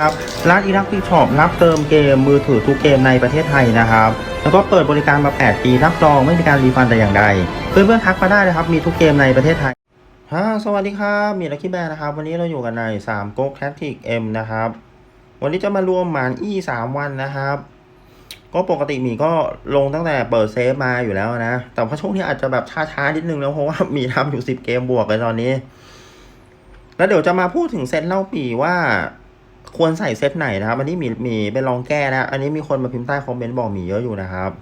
ครับร้านอีรักที่ช็อปรับเติมเกมมือถือทุกเกมในประเทศไทยนะครับ แล้วก็เปิดบริการมา 8 ปีรับรองไม่มีการรีฟันแต่อย่างใด เพื่อนๆทักมาได้นะครับ มีทุกเกมในประเทศไทยฮะสวัสดีครับมีลักกี้แบร์นะครับ วันนี้เราอยู่กันใน3 g o แคทติก M นะครับ วันนี้จะมารวมหมานอี้ 3 วันนะครับ ก็ปกติมีก็ลงตั้งแต่เปิดเซฟมาอยู่แล้วนะ แต่ว่าช่วงนี้อาจจะแบบช้าๆนิดนึงนะเพราะว่ามีทำอยู่ 10 เกมบวกเลยตอนนี้ แล้วเดี๋ยวจะมาพูดถึงเซตเล่าปีว่า ควรใส่เซตไหนนะครับ อันนี้มีมีไปลองแก้นะ อันนี้มีคนมาพิมพ์ใต้คอมเมนต์บอกมีเยอะอยู่นะครับ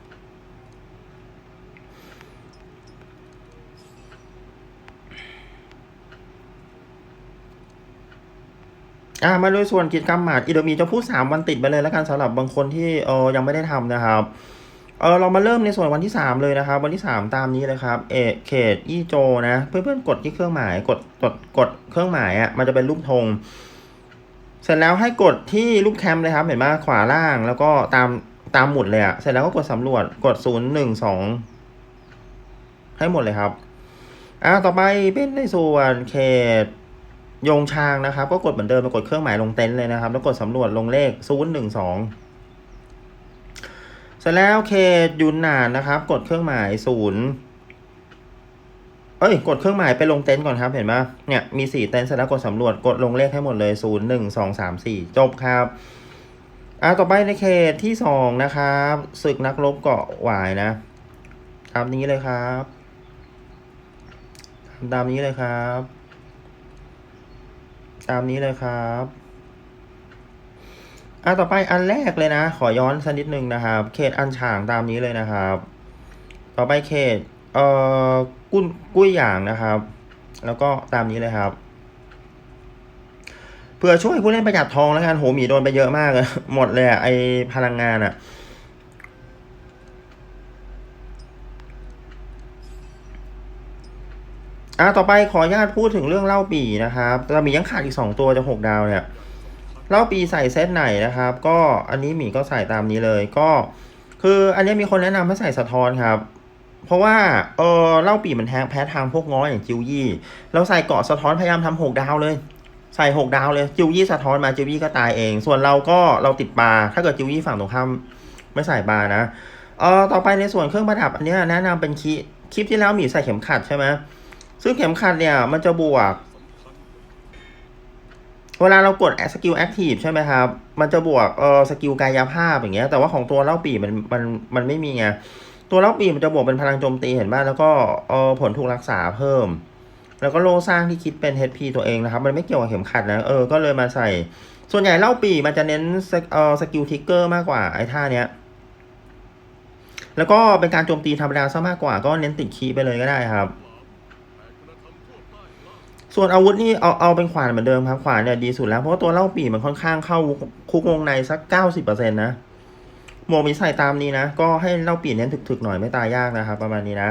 อ่ามาโดยส่วนกิจกรรมหมาดอีโดมีจะพูด 3 วันติดไปเลยแล้วกันสำหรับบางคนที่เออยังไม่ได้ทำนะครับเออเรามาเริ่มในส่วนวันที่ 3 เลยนะครับ วันที่ 3 ตามนี้เลยครับเอเขต อีโจนะ เพื่อนๆกดที่เครื่องหมายกดกดกดเครื่องหมายอะมันจะเป็นรูปธง เสร็จแล้วให้กดที่รูปแคมป์เลยครับ เห็นไหมขวาล่างแล้วก็ตามตามหมุดเลยอะเสร็จแล้วก็กดสำรวจกดศูนย์หนึ่งสองให้หมดเลยครับอ่าต่อไปเป็นในส่วนเขตยงชางนะครับ ก็กดเหมือนเดิมไปกดเครื่องหมายลงเต็นท์เลยนะครับ แล้วกดสำรวจลงเลขศูนย์หนึ่งสองเสร็จแล้วเขตยุนนานนะครับ กดเครื่องหมายศูนย์ เอ้ย กดเครื่องหมายไปลงเต็นท์ก่อนครับเห็นไหมเนี่ยมีสี่เต็นท์เสร็จแล้วกดสำรวจกดลงเลขให้หมดเลยศูนย์หนึ่งสองสามสี่จบครับอ่าต่อไปในเขตที่สองนะครับศึกนักรบเกาะหวายนะตามนี้เลยครับตามนี้เลยครับ ตามนี้เลยครับอ่าต่อไปอันแรกเลยนะ ขอย้อนสักนิดนึงนะครับ เขตอันฉางตามนี้เลยนะครับ ต่อไปเขต เอ่อกุ้นกุ้ยหยางนะครับ แล้วก็ตามนี้เลยครับเพื่อช่วยผู้เล่นประหยัดทองแล้วกันโหหมีโดนไปเยอะมากเลยหมดเลยอะไอพลังงานอะอะต่อไปขออนุญาตพูดถึงเรื่องเล่าปีนะครับแต่หมียังขาดอีกสองตัวจะหกดาวเนี่ยเล่าปีใส่เซตไหนนะครับ ก็อันนี้หมีก็ใส่ตามนี้เลย ก็ คืออันนี้มีคนแนะนำให้ใส่สะท้อนครับ เพราะว่าเออเล่าปีมันแทงแพ้ทางพวกง้ออย่างจิวยี่เราใส่เกาะสะท้อนพยายามทำหกดาวเลยใส่หกดาวเลยจิวยี่สะท้อนมาจิวยี่ก็ตายเอง ส่วนเราก็เราติดบาถ้าเกิดจิวยี่ฝั่งตรงข้ามไม่ใส่บานะเออต่อไปในส่วนเครื่องประดับอันนี้แนะนำเป็นคลิปคลิปที่แล้วหมีใส่เข็มขัดใช่ไหมซึ่งเข็มขัดเนี่ยมันจะบวก เวลาเรากดสกิลแอคทีฟใช่ไหมครับ มันจะบวกเออสกิลกายภาพอย่างเงี้ย แต่ว่าของตัวเล่าปีมันมันมันไม่มีไง ตัวเล่าปีมันจะบวกเป็นพลังโจมตีเห็นไหมแล้วก็เออผลถูกรักษาเพิ่ม แล้วก็โลสร้างที่คิดเป็น HP ตัวเองนะครับ มันไม่เกี่ยวกับเข็มขัดนะ เออ ก็เลยมาใส่ ส่วนใหญ่เล่าปีมันจะเน้นเออสกิลทิกเกอร์มากกว่าไอ้ท่าเนี้ย แล้วก็เป็นการโจมตีธรรมดาซะมากกว่า ก็เน้นติดคีไปเลยก็ได้ครับ ส่วนอาวุธนี่เอาเอาเป็นขวานเหมือนเดิมครับ ขวานเนี่ยดีสุดแล้ว เพราะว่าตัวเล่าปีมันค่อนข้างเข้าคุกวงในสักเก้าสิบเปอร์เซ็นต์นะ หมวกมีใส่ตามนี้นะ ก็ให้เล่าปีเน้นถึกๆหน่อยไม่ตายยากนะครับ ประมาณนี้นะ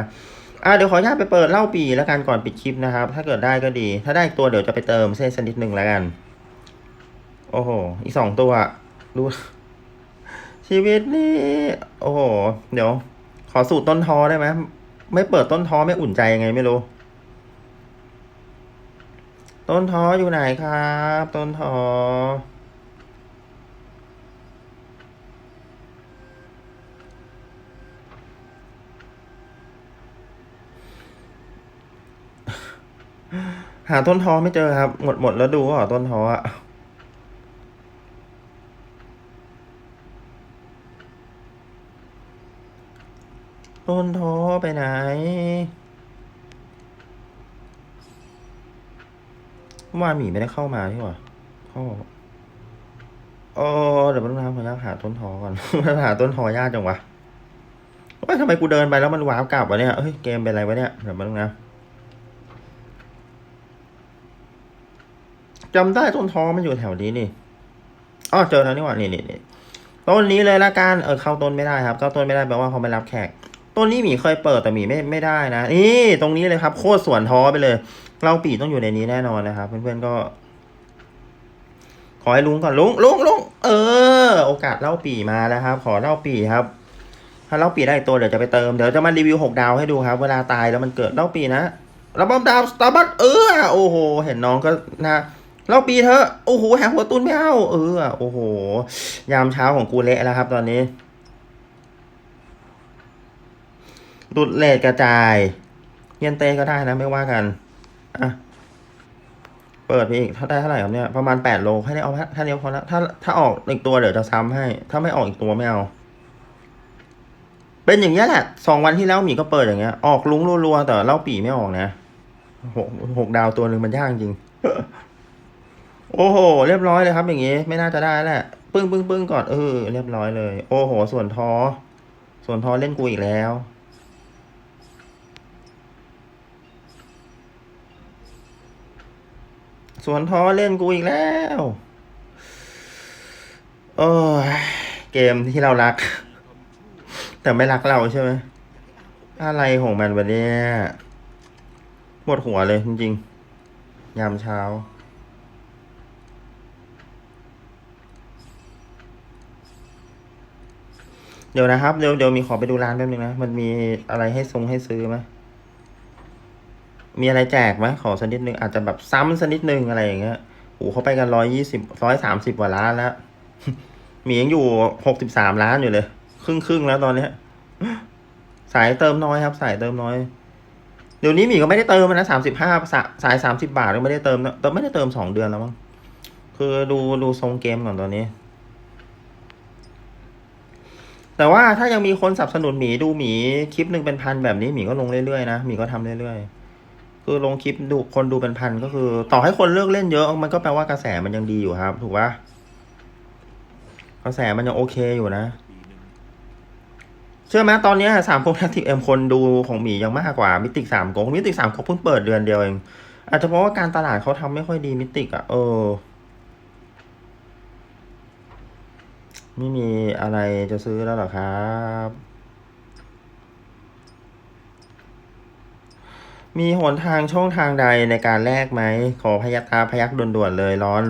อ่าเดี๋ยวขออนุญาตไปเปิดเล่าปีแล้วกันก่อนปิดคลิปนะครับ ถ้าเกิดได้ก็ดี ถ้าได้ตัวเดี๋ยวจะไปเติมเส้นสักนิดหนึ่งแล้วกัน โอ้โห อีกสองตัวดูชีวิตนี่ โอ้โห เดี๋ยว ขอสูตรต้นทอได้ไหมไม่เปิดต้นทอไม่อุ่นใจยังไงไม่รู้ ต้นทออยู่ไหนครับ ต้นทอ หาต้นทอไม่เจอครับ หมดหมดแล้วดูว่าต้นทออะต้นทอไปไหนเมื่อวานหมีไม่ได้เข้ามาที่หว่าเข้าเออเดี๋ยวมันน้ำขออนุญาตหาต้นทอก่อน หาต้นทอยากจังวะว่าทำไมกูเดินไปแล้วมันว้าวกลับวะเนี่ยเฮ้ยเกมเป็นอะไรวะเนี่ยเดี๋ยวมันนะ จำได้ต้นทอมันอยู่แถวนี้นี่อ๋อเจอแล้วนี่หว่านี่นี่นี่ต้นนี้เลยละกันเออเข้าต้นไม่ได้ครับ เข้าต้นไม่ได้แปลว่าเขาไม่รับแขก ต้นนี้หมีเคยเปิดแต่หมีไม่ไม่ได้นะนี่ตรงนี้เลยครับ โคตรสวนท้อไปเลยเราปีต้องอยู่ในนี้แน่นอนนะครับ เพื่อนๆก็ ขอให้ลุงก่อนลุงลุงลุงเออ โอกาสเล่าปีมาแล้วครับ ขอเล่าปีครับ ถ้าเล่าปีได้อีกตัวเดี๋ยวจะไปเติมเดี๋ยวจะมารีวิวหกดาวให้ดูครับ เวลาตายแล้วมันเกิดเล่าปีนะระบำดาวสตาร์บัคเออโอ้โห เห็นน้องก็นะ เราปีเถอโอ้โหแหกหัวตุนไม่เอาเออโอ้โห ยามเช้าของกูเละแล้วครับ ตอนนี้ดุดเลดกระจาย เย็นเตก็ได้นะไม่ว่ากันอะเปิดไปอีกถ้าได้เท่าไหร่ครับเนี่ยประมาณแปดโลให้ได้เอาถ้าเดียวพอแล้วถ้าถ้าออกอีกตัวเดี๋ยวจะซ้ำให้ ถ้าไม่ออกอีกตัวไม่เอาเป็นอย่างนี้แหละสองวันที่แล้วหมีก็เปิดอย่างเงี้ย ออกลุ้งรัวๆแต่เล่าปีไม่ออกนะหกหกดาวตัวหนึ่งมันยากจริง โอ้โห เรียบร้อยเลยครับ อย่างงี้ ไม่น่าจะได้แหละปึ้งปึ้งปึ้งก่อนเออเรียบร้อยเลย โอ้โห ส่วนทอ ส่วนทอเล่นกูอีกแล้ว ส่วนทอเล่นกูอีกแล้วโอ้ยเกมที่เรารัก แต่ไม่รักเราใช่ไหมอะไรของมันวะเนี่ยปวดหัวเลยจริงๆ ยามเช้า เดี๋ยวนะครับ เดี๋ยวเดี๋ยวมีขอไปดูร้านแป๊บนึงนะ มันมีอะไรให้ทรงให้ซื้อไหมมีอะไรแจกไหมขอสักนิดนึงอาจจะแบบซ้ำสักนิดนึงอะไรอย่างเงี้ยโอ้เขาไปกันร้อยยี่สิบร้อยสามสิบกว่าล้านแล้ว มียังอยู่หกสิบสามล้านอยู่เลย ครึ่งครึ่งแล้วตอนเนี้ย สายเติมน้อยครับ สายเติมน้อย เดี๋ยวนี้หมีก็ไม่ได้เติมนะสามสิบห้าสายสามสิบาทก็ไม่ได้เติมนะแต่ไม่ได้เติมสองเดือนแล้วมั้งคือดูดูทรงเกมก่อนตอนนี้ แต่ว่าถ้ายังมีคนสนับสนุนหมีดูหมีคลิปหนึ่งเป็นพันแบบนี้หมีก็ลงเรื่อยๆนะหมีก็ทำเรื่อยๆ คือลงคลิปดูคนดูเป็นพันก็คือ ต่อให้คนเลิกเล่นเยอะ มันก็แปลว่ากระแสมันยังดีอยู่ครับ ถูกปะกระแสมันยังโอเคอยู่นะ เชื่อไหมตอนนี้สามก๊กแท็กทีเอ็มคนดูของหมียังมากกว่ามิติสามก๊กมิติสามก๊กเพิ่งเปิดเดือนเดียวเองอาจจะเพราะว่าการตลาดเขาทำไม่ค่อยดีมิติอะ่ะเออ ไม่มีอะไรจะซื้อแล้วหรอครับ มีหนทางช่องทางใดในการแลกไหม ขอพยักตาพยักด่วนๆเลยร้อน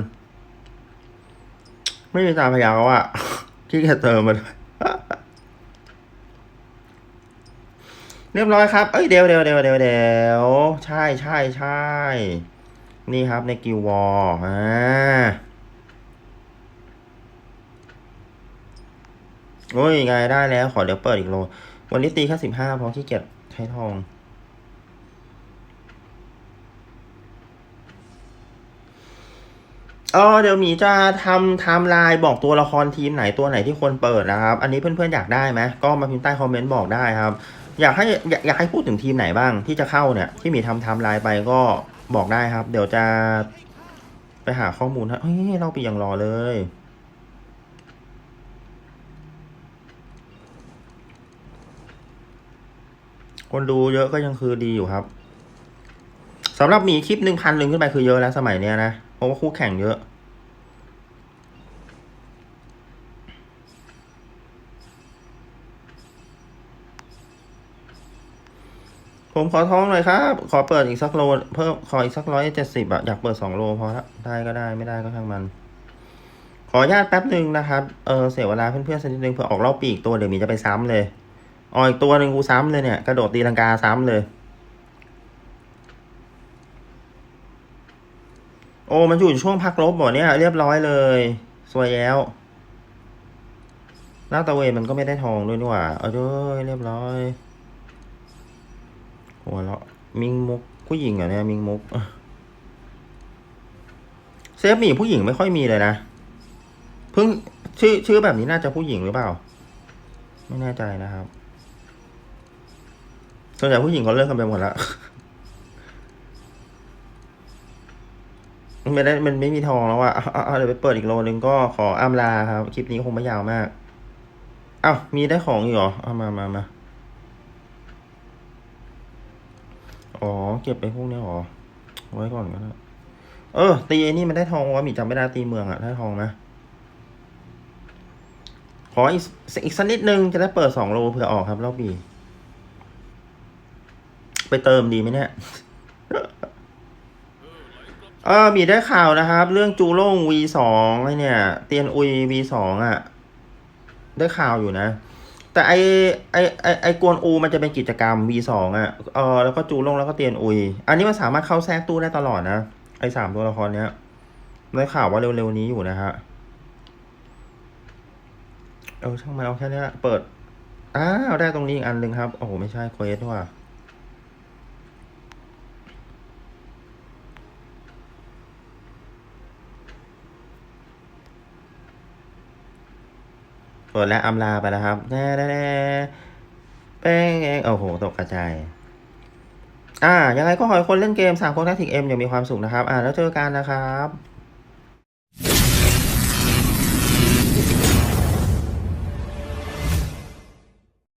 ไม่มีตาพยักแล้วอะที่จะเติมมาเลยเรียบร้อยครับ เอ้ยเดี๋ยวเดี๋ยวเดี๋ยวเดี๋ยวเดี๋ยวใช่ใช่ใช่ นี่ครับในกิววอร์อ่า โอ้ยไงได้แล้ว ขอเดี๋ยวเปิดอีกโล วันนี้ตีแค่สิบห้าเพราะขี้เกียจใช้ทอง เออเดี๋ยวหมีจะทำไทม์ไลน์บอกตัวละครทีมไหนตัวไหนที่ควรเปิดนะครับ อันนี้เพื่อนๆอยากได้ไหมก็มาพิมพ์ใต้คอมเมนต์บอกได้ครับ อยากให้อยากอยากให้พูดถึงทีมไหนบ้างที่จะเข้าเนี่ย ที่หมีทำไทม์ไลน์ไปก็บอกได้ครับ เดี๋ยวจะไปหาข้อมูลฮะเฮ้ยเราปีอย่างรอเลย คนดูเยอะก็ยังคือดีอยู่ครับสำหรับหมีคลิปหนึ่งพันหนึ่งขึ้นไปคือเยอะแล้วสมัยเนี้ยนะเพราะว่าคู่แข่งเยอะ ผมขอท้องหน่อยครับ ขอเปิดอีกสักโลเพิ่มขออีกสักร้อยเจ็ดสิบอะอยากเปิดสองโลพอละได้ก็ได้ไม่ได้ก็ช่างมัน ขออนุญาตแป๊บหนึ่งนะครับ เออเสียเวลาเพื่อนๆสักนิดนึงเผื่อออกรอบปีกตัวเดี๋ยวมีจะไปซ้ำเลย ออกอีกตัวหนึ่งกูซ้ำเลยเนี่ย กระโดดตีลังกาซ้ำเลย โอ้มันอยู่ช่วงพักลบหมดเนี่ย เรียบร้อยเลย สวยแล้วลาตะเวนมันก็ไม่ได้ทองด้วยนี่หว่า เอาด้วยเรียบร้อยหัวเราะมิงมุกผู้หญิงเหรอเนี่ยมิงมุกเซฟมีผู้หญิงไม่ค่อยมีเลยนะเพิ่งชื่อชื่อแบบนี้น่าจะผู้หญิงหรือเปล่า ไม่แน่ใจนะครับ ส่วนใหญ่ผู้หญิงเขาเลิกกันไปหมดแล้วไม่ได้มันไม่มีทองแล้วอะเอาเอาเดี๋ยวไปเปิดอีกโลนึงก็ขออ้ำลาครับ คลิปนี้คงไม่ยาวมาก เอ้ามีได้ของอีกเหรอ เอามามามาอ๋อ เก็บไปพวกนี้เหรอ ไว้ก่อนก็ได้เออ ตีไอ้นี่มันได้ทองวะหมีจำไม่ได้ตีเมืองอะได้ทองไหมขออีกอีกสักนิดนึงจะได้เปิดสองโลเผื่อออกครับรอบปี ไปเติมดีไหมเนี่ยเออมีได้ข่าวนะครับ เรื่องจูโล่ง V สองไอเนี่ย เตียนอุย V สองอะ ได้ข่าวอยู่นะ แต่ไอไอไอไอกวนอูมันจะเป็นกิจกรรม V สองอะเออแล้วก็จูโล่งแล้วก็เตียนอุย อันนี้มันสามารถเข้าแทรกตู้ได้ตลอดนะ ไอสามตัวละครเนี้ยได้ข่าวว่าเร็วๆนี้อยู่นะฮะเออช่างมันเอาแค่นี้เปิดอ้าวได้ตรงนี้อีกอันหนึ่งครับ โอ้โห ไม่ใช่เควสว่ะ เปิดและอำลาไปแล้วครับแน่แน่แน่แป้งเองโอ้โห ตกกระจาย อ่า ยังไงก็ขอให้คนเล่นเกมสามคนทักทิกเอ็มอย่างมีความสุขนะครับ อ่า แล้วเจอกันนะครับ